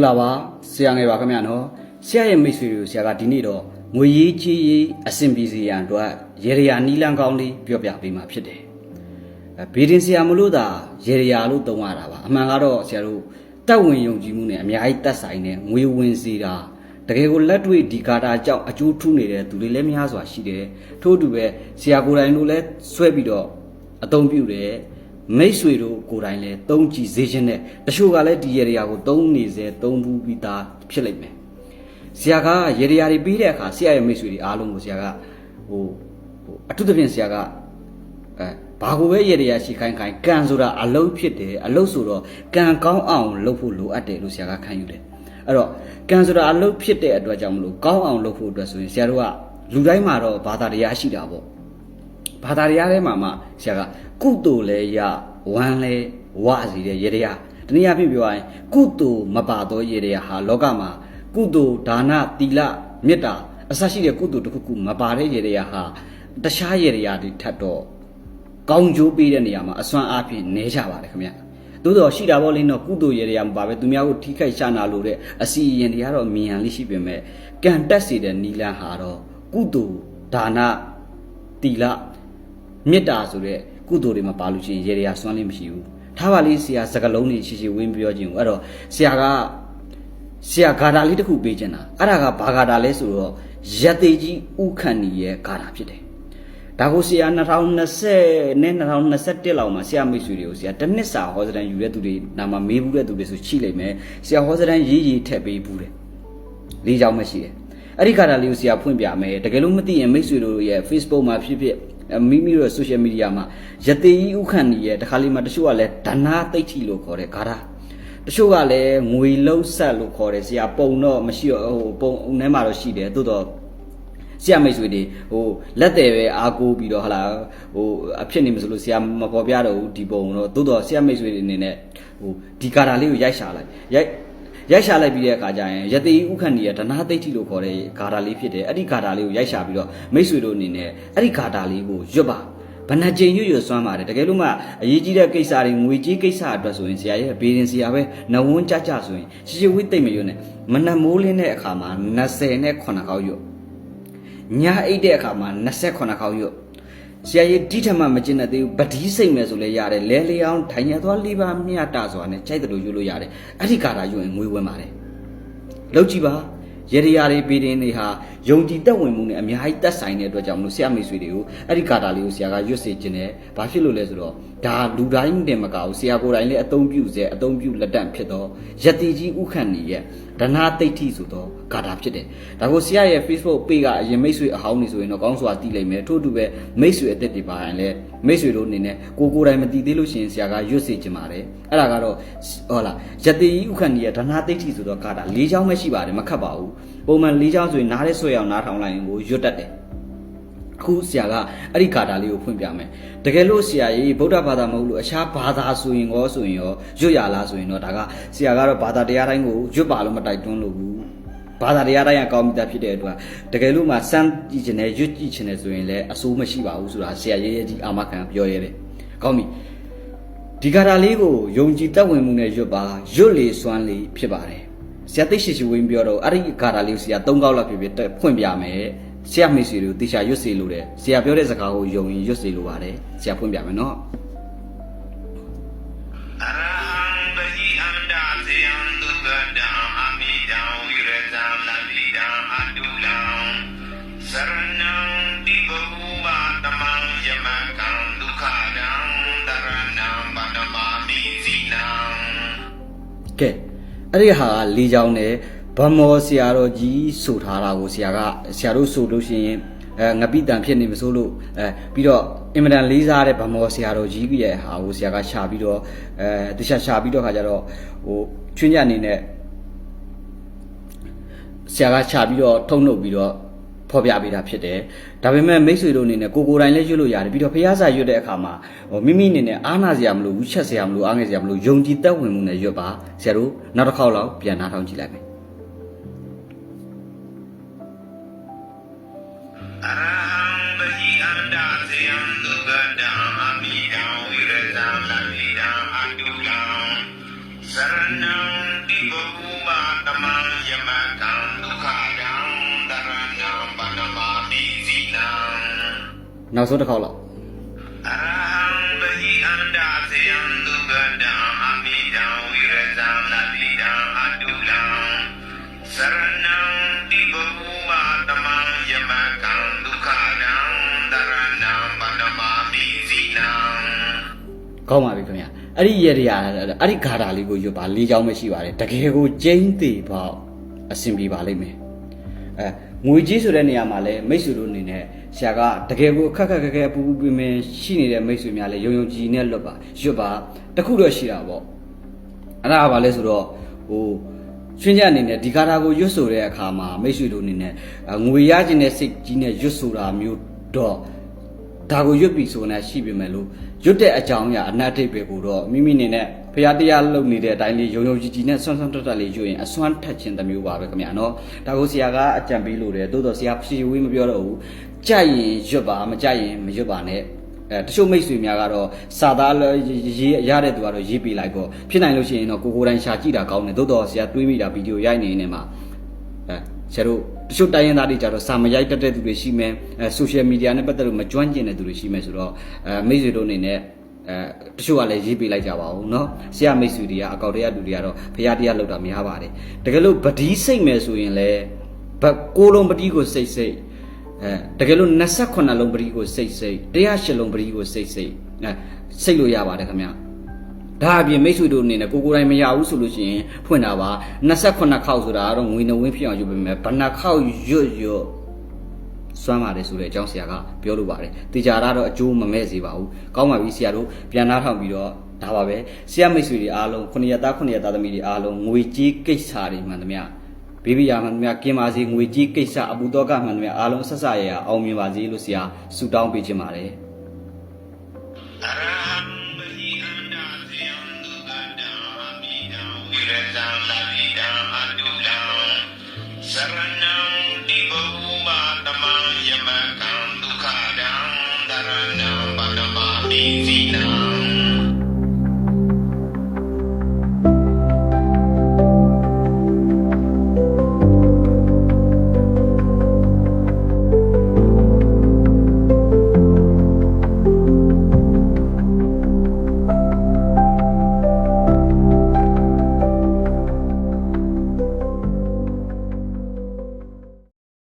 ္ဂလာပါဆရာငယ်ပါခင်ဗျာနော်ဆရာရဲ့မိတ်ဆွေတွေကိုဆရာကဒီနေ့တော့ငွေရေးချေးရေးအဆင်ပြေစေရန်အတွက်ရေရယာနီလန်းကောင်းလေးပြောပြပေးမှာဖြစ်တယ်အဲဘေးတင်ဆရာမလို့သာရေရယာလို့သုံးရတာပါအမှန်ကတော့ဆရာတို့တက်ဝင်ယုံကြည်မှုနဲ့အများကြီးတက်ဆိုင်တဲ့ငွေဝင်စေတာတကယ်ကိုလက်တွေ့ဒီကာတာကြောင့်အကျိုးထူးနေတဲ့သူတွေလည်းများစွာရှိတယ်ထို့အတူပဲဆရာကိုယ်တိုင်တို့လည်းဆွဲပြီးတော့အသုံးပြုတယ် မိတ်ဆွေတို့ကိုယ်တိုင်လည်းသုံးကြည့်စေခြင်းနဲ့တချို့ကလည်းဒီရေရာကိုသုံးနေစေသုံးဘူးပြီးသားဖြစ်လိမ့်မယ်ဆရာကရေရာတွေပြီးတဲ့အခါဆရာရဲ့မိတ်ဆွေတွေအားလုံးကိုဆရာကဟိုဟိုအထူးသဖြင့်ဆရာကအဲဘာကိုပဲရေရာရှိခိုင်းခိုင်းကံဆိုတာအလုံးဖြစ်တယ်အလုံးဆိုတော့ကံကောင်းအောင်လုပ်ဖို့လိုအပ်တယ်လို့ဆရာကခံယူတယ်အဲ့တော့ကံဆိုတာအလုံးဖြစ်တဲ့အတွက်ကြောင့်မလို့ကောင်းအောင်လုပ်ဖို့အတွက်ဆိုရင်ဆရာတို့ကလူတိုင်းမှာတော့ဘာသာတရားရှိတာပေါ့ ဘာသာတရားထဲမှာမှဆရာကကုသိုလ်လဲရဝမ်းလဲဝစီတဲ့ရေတရားတနည်းအားဖြင့်ပြောရရင်ကုသိုလ်မပါသောရေတရားဟာလောကမှာကုသိုလ်ဒါနသီလမေတ္တာအစရှိတဲ့ကုသိုလ်တစ်ခုခုမပါတဲ့ရေတရားဟာတခြားရေတရားတွေထပ်တော့ကောင်းကျိုးပေးတဲ့နေရာမှာအစွမ်းအားဖြင့်နေကြပါတယ်ခင်ဗျသို့တော်ရှိတာပေါ့လေနော်ကုသိုလ်ရေတရားမပါပဲသူများကိုထိခိုက်ရှာနာလို့တဲ့အစီအရင်တရားတော့မြင်ရလိရှိပေမဲ့ကံတက်စေတဲ့နီလန်းဟာတော့ကုသိုလ်ဒါနသီလ မေတ္တာဆိုတဲ့ကုသိုလ်တွေမှာပါလို့ရှိရင်ရေရရာစွမ်းလေးမရှိဘူးထားပါလေးဆရာစကလုံးလေးရှိရှိဝင်းပြောခြင်းကိုအဲ့တော့ဆရာကဆရာဂါထာလေးတစ်ခုပေးခြင်းတာအဲ့ဒါကဘာဂါထာလဲဆိုတော့ရတေကြီးဥခန့်နီရဲ့ဂါထာဖြစ်တယ်ဒါကိုဆရာ2020နဲ့2021လောက်မှာဆရာမိတ်ဆွေတွေကိုဆရာတစ်နှစ်စာဟောစတန်ယူတဲ့သူတွေနာမမေးဘူးတဲ့သူတွေဆိုချိလိုက်မယ်ဆရာဟောစတန်ရေးရေးထည့်ပေးဘူးတယ်လေးချောင်းမရှိတယ်အဲ့ဒီဂါထာလေးကိုဆရာဖွင့်ပြမယ်တကယ်လို့မသိရင်မိတ်ဆွေတို့ရဲ့ Facebook မှာဖြစ်ဖြစ် မိမိတို့ social media မှာယတေဤဥခန့်ကြီးရဲ့တခါလေးမှာတချို့ကလည်းဒနာသိဋ္ဌိလို့ခေါ်တယ်ဂါရတချို့ကလည်းငွေလုံးဆက်လို့ခေါ်တယ်ဆရာပုံတော့မရှိတော့ဟိုပုံထဲမှာတော့ရှိတယ်သို့တော့ဆရာမိတ်ဆွေတွေဟိုလက်တယ်ပဲအားကိုးပြီးတော့ဟလာဟိုအဖြစ်နေမဆိုလို့ဆရာမပေါ်ပြတော့ဘူးဒီပုံတော့သို့တော့ဆရာမိတ်ဆွေတွေအနေနဲ့ဟိုဒီကာတာလေးကိုရိုက်ရှာလိုက်ရိုက် ရိုက်ရှာလိုက်ပြီးတဲ့အခါကျရင်ယတိဥခန့်ကြီးကဒနာသိဋ္ဌိလို့ခေါ်တဲ့ဂါထာလေးဖြစ်တယ်အဲ့ဒီဂါထာလေးကိုရိုက်ရှာပြီးတော့မိတ်ဆွေတို့အနေနဲ့အဲ့ဒီဂါထာလေးကိုရွတ်ပါဘဏ္ဍကျင်ရွတ်ရွတ်စွမ်းပါတယ်တကယ်လို့မှအရေးကြီးတဲ့ကိစ္စတွေငွေကြီးကိစ္စအတွက်ဆိုရင်ဆရာရဲ့ဘေးရင်ဆရာပဲနဝန်းကြကြဆိုရင်ရှိရှိဝိသိမ့်မရွတ်နဲ့မနက်မိုးလင်းတဲ့အခါမှာ20နဲ့9ခေါက်ရွတ်ညအိတ်တဲ့အခါမှာ28ခေါက်ရွတ် ဆရာကြီးဒီထက်မှမကျင်တဲ့သေးဘူးဗတိစိတ်မယ်ဆိုလဲရတယ်လဲလျောင်းထိုင်ရသွားလေးပါမြတ်တာစွာနဲ့ကြိုက်တယ်လို့ရွတ်လို့ရတယ်အဲ့ဒီကာတာရွတ်ရင်ငွေဝင်ပါတယ်လောက်ကြည့်ပါရေရရာတွေပြည်တင်တွေဟာယုံကြည်တက်ဝင်မှုနဲ့အများကြီးတက်ဆိုင်တဲ့အတွက်ကြောင့်မလို့ဆရာမိတ်ဆွေတွေကိုအဲ့ဒီကာတာလေးကိုဆရာကရွတ်စေခြင်းနဲ့ဘာဖြစ်လို့လဲဆိုတော့ဒါလူတိုင်းတင်မကဘူးဆရာကိုယ်တိုင်လည်းအသုံးပြုစေအသုံးပြုလက်တန့်ဖြစ်တော့ယတိကြီးဥခန့်နေရဲ့ ဒနာတိဋ္ဌိဆိုတော့ဂါတာဖြစ်တယ်ဒါကိုဆရာရဲ့ Facebook page ကအရင်မိတ်ဆွေအဟောင်းနေဆိုရင်တော့ကောင်းစွာတည်လိမ့်မယ်ထို့အတူပဲမိတ်ဆွေအသက်တွေပါရင်လည်းမိတ်ဆွေတို့အနေနဲ့ကိုကိုယ်တိုင်မတည်သေးလို့ရှိရင်ဆရာကရွတ်စေခြင်းပါတယ်အဲ့ဒါကတော့ဟုတ်လားယတိကြီးဥခန့်နေရဲ့ဒနာတိဋ္ဌိဆိုတော့ဂါတာ၄ချောင်းပဲရှိပါတယ်မခတ်ပါဘူးပုံမှန်၄ချောင်းဆိုရင်နားရဲဆွဲအောင်နားထောင်လိုက်ရင်ကိုရွတ်တတ်တယ် အခုဆရာကအဲ့ဒီကာတာလေးကိုဖွင့်ပြမယ်တကယ်လို့ဆရာကြီးဗုဒ္ဓဘာသာမဟုတ်လို့အခြားဘာသာဆိုရင်ရောဆိုရင်ရောရွတ်ရလားဆိုရင်တော့ဒါကဆရာကတော့ဘာသာတရားတိုင်းကိုရွတ်ပါလို့မတိုက်တွန်းလို့ဘူးဘာသာတရားတိုင်းကကောင်းမိတာဖြစ်တဲ့အတွက်တကယ်လို့မှစမ်းကြည့်ချင်တယ်ရွတ်ကြည့်ချင်တယ်ဆိုရင်လည်းအဆိုးမရှိပါဘူးဆိုတာဆရာရဲရဲကြီးအာမခံပြောရဲတယ်ကောင်းပြီဒီကာတာလေးကိုယုံကြည်တတ်ဝင်မှုနဲ့ရွတ်ပါရွတ်လေစွမ်းလေဖြစ်ပါတယ်ဆရာသိရှိရှိဝင်ပြောတော့အဲ့ဒီကာတာလေးကိုဆရာ၃ကောက်လောက်ဖြစ်ဖြစ်ဖွင့်ပြမယ် ဆရာမိတ်ဆွေတို့တေချာရွတ်စေလို့တယ်ဆရာပြောတဲ့စကားကိုယုံရင်ရွတ်စေလို့ပါတယ်ဆရာဖွင့်ပြမယ်နော်အရဟံပတိအန္တာသေယံဒုက္ကတံအမိတံဝိရတံလတိတံအတုလံသရဏံတိဘဂုမတမံယမကံဒုက္ခတံတရဏံဗန္ဓမာမိဇိနံကဲအဲ့ဒီဟာကလေးချောင်းနဲ့ ဗမောဆရာတော်ကြီးဆိုထားတာကိုဆရာကဆရာတို့ဆိုလို့ရှိရင်အဲငပိတန်ဖြစ်နေမစိုးလို့အဲပြီးတော့အင်မတန်လေးစားတဲ့ဗမောဆရာတော်ကြီးရဲ့ဟာကိုဆရာကရှာပြီးတော့အဲတခြားရှာပြီးတော့ခါကြတော့ဟိုချွင်းညက်အနေနဲ့ဆရာကရှာပြီးတော့ထုံနှုတ်ပြီးတော့ဖော်ပြပေးတာဖြစ်တယ်။ဒါပေမဲ့မိတ်ဆွေတို့အနေနဲ့ကိုကိုယ်တိုင်လည်းရွတ်လို့ရတယ်ပြီးတော့ဖះစာရွတ်တဲ့အခါမှာဟိုမိမိအနေနဲ့အားနာစရာမလိုဘူးချက်စရာမလိုအားငယ်စရာမလိုယုံကြည်သက်ဝင်မှုနဲ့ရွတ်ပါဆရာတို့နောက်တစ်ခေါက်လောက်ပြန်နှားထောင်ကြည့်လိုက်မယ် နောက်ဆုံးတစ်ခေါက်လောက်အရဟံဘဟိအန္တာသေယံဒုက္ခတံအမိတံဝိရဇံနတိတံအတုလံသရဏ ကောင်းပါပြီခင်ဗျာအဲ့ဒီရေရာအဲ့ဒီဂါထာလေးကိုရွတ်ပါလေးချောင်းပဲရှိပါတယ်တကယ်ကိုကျိန်းသေးပေါ့အဆင်ပြေပါလိမ့်မယ်အဲငွေကြီးဆိုတဲ့နေရာမှာလဲမိတ်ဆွေတို့အနေနဲ့ဆရာကတကယ်ကိုအခက်ခက်ခက်ခဲပူပူပင်ပင်ရှိနေတဲ့မိတ်ဆွေများလဲယုံယုံကြည်ကြည်နဲ့လွတ်ပါရွတ်ပါတခုတော့ရှိတာပေါ့အဲ့ဒါကဘာလဲဆိုတော့ဟိုရှင်းချက်အနေနဲ့ဒီဂါထာကိုရွတ်ဆိုတဲ့အခါမှာမိတ်ဆွေတို့အနေနဲ့အဲငွေရခြင်းနဲ့စိတ်ကြီးနဲ့ရွတ်ဆိုတာမျိုးတော့ ဒါကိုရွတ်ပြီဆိုနေရှိပြီမဲ့လို့ရွတ်တဲ့အကြောင်းအရာအနတ်တိတ်ပဲကိုတော့မိမိနေနဲ့ဖရာတရားလုပ်နေတဲ့အတိုင်းလေးယုံယုံကြည်ကြည်နဲ့ဆွမ်းဆွမ်းတက်တက်လေးရွတ်ရင်အစွမ်းထက်ခြင်းတစ်မျိုးပါပဲခင်ဗျာနော်ဒါကိုဆရာကအကြံပေးလို့တယ်တိုးတော့ဆရာဖြေဝေးမပြောတော့ဘူးကြိုက်ရင်ရွတ်ပါမကြိုက်ရင်မရွတ်ပါနဲ့အဲတချို့မိတ်ဆွေများကတော့စာသားရေးရတဲ့သူကတော့ရေးပြလိုက်ပေါ့ဖြစ်နိုင်လို့ရှိရင်တော့ကိုကိုယ်တိုင်ရှာကြည့်တာကောင်းတယ်တိုးတော့ဆရာတွေးမိတာဗီဒီယိုရိုက်နေနေမှာအဲဆရာတို့ တချို့တိုင်းရင်းသားတွေကြတော့စာမရိုက်တတ်တဲ့သူတွေရှိမယ်အဲဆိုရှယ်မီဒီယာနဲ့ပတ်သက်လို့မကျွမ်းကျင်တဲ့သူတွေရှိမယ်ဆိုတော့အဲမိတ်ဆွေတို့အနေနဲ့အဲတချို့ကလည်းရေးပေးလိုက်ကြပါဦးเนาะဆရာမိတ်ဆွေတွေကအကောက်တွေကလူတွေကတော့ဖရာတရားလောက်တာများပါတယ်တကယ်လို့ဗတိစိတ်မယ်ဆိုရင်လည်းဘတ်ကိုလုံးပတိကိုစိတ်စိတ်အဲတကယ်လို့28လုံးပတိကိုစိတ်စိတ်108လုံးပတိကိုစိတ်စိတ်အဲစိတ်လို့ရပါတယ်ခင်ဗျာ ဒါအပြင်မိတ်ဆွေတို့အနေနဲ့ကိုကိုယ်တိုင်မရဘူးဆိုလို့ရှိရင်ဖွင့်တာပါ28ခေါက်ဆိုတာကတော့ငွေနှဝင်းဖြစ်အောင်ယူပေးမယ်ဘဏ္ဍခေါက်ရွတ်ရွတ်စွမ်းပါတယ်ဆိုတဲ့အကြောင်းဆရာကပြောလို့ပါတယ်တေချာတော့အကျိုးမမဲ့စေပါဘူးကောင်းပါပြီဆရာတို့ပြန်နှားထောင်ပြီးတော့ဒါပါပဲဆရာမိတ်ဆွေတွေအားလုံး9ရက်သား9ရက်သားသမီးတွေအားလုံးငွေကြီးကိစ္စတွေမှန်သမျှဘေဘီယာမှန်သမျှကင်ပါစေငွေကြီးကိစ္စအပူတော့ကမှန်သမျှအားလုံးဆက်ဆရရအောင်မြင်ပါစေလို့ဆရာဆုတောင်းပေးချင်ပါတယ် မံ